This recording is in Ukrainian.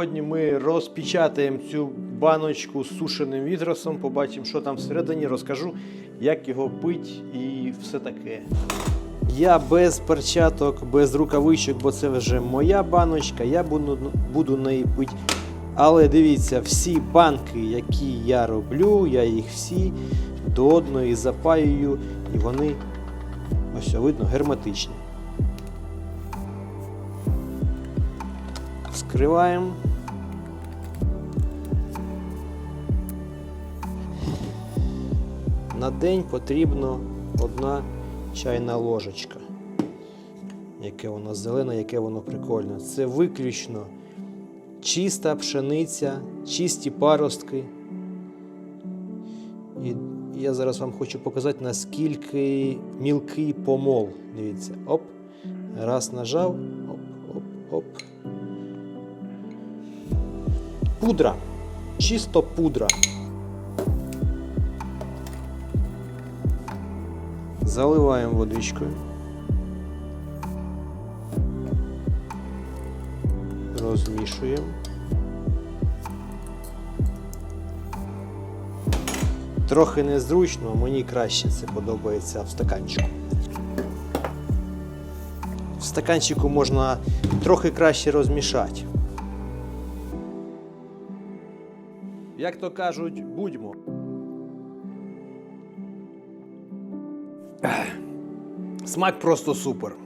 Сьогодні ми розпечатаємо цю баночку з сушеним відросом, побачимо, що там всередині, розкажу, як його пить і все таке. Я без перчаток, без рукавичок, бо це вже моя баночка, я буду, буду неї пити. Але дивіться, всі банки, які я роблю, я їх всі до одної запаюю, і вони, ось видно, герметичні. Вскриваємо. На день потрібно одна чайна ложечка. Яке воно зелене, яке воно прикольне. Це виключно чиста пшениця, чисті паростки. І я зараз вам хочу показати, наскільки мілкий помол. Дивіться, оп. Раз нажав, оп, оп, оп. Пудра. Чисто пудра. Заливаємо водичкою. Розмішуємо. Трохи незручно, мені краще це подобається в стаканчику. В стаканчику можна трохи краще розмішати. Як то кажуть, будьмо. Смак просто супер.